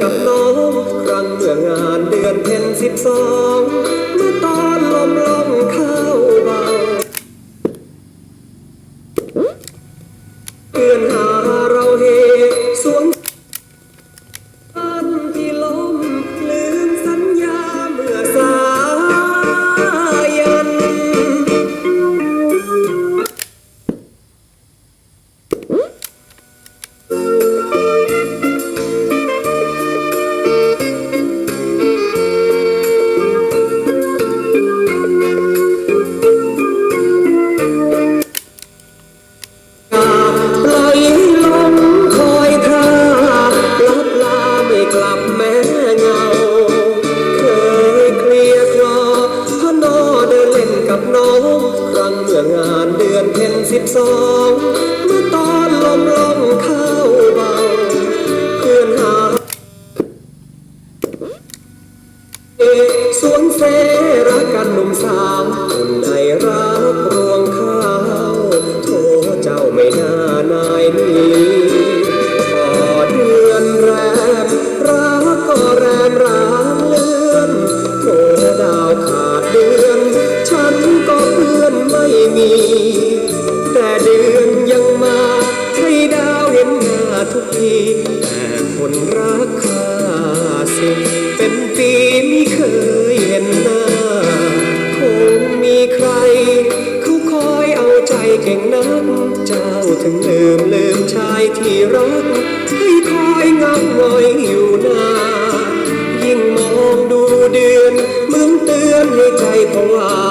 กับน้องครั้งเมื่องานเดือนเพ็ญสิบสอง น้องครั้งเมื่องานเดือนเพ็ญสิบสองเมื่อตอนลมลมเข้าเบาเพื่อนหาสวนเสรักกันหนุ่ม แต่คนรักข้าสิเป็นปีไม่เคยเห็นหน้า คงมีใครเขาคอยเอาใจเก่งนัก เจ้าถึงลืมลืมชายที่รัก ให้คอยเงาไว้อยู่นานยิ่งมองดูเดือนเหมือนเตือนให้ใจผวา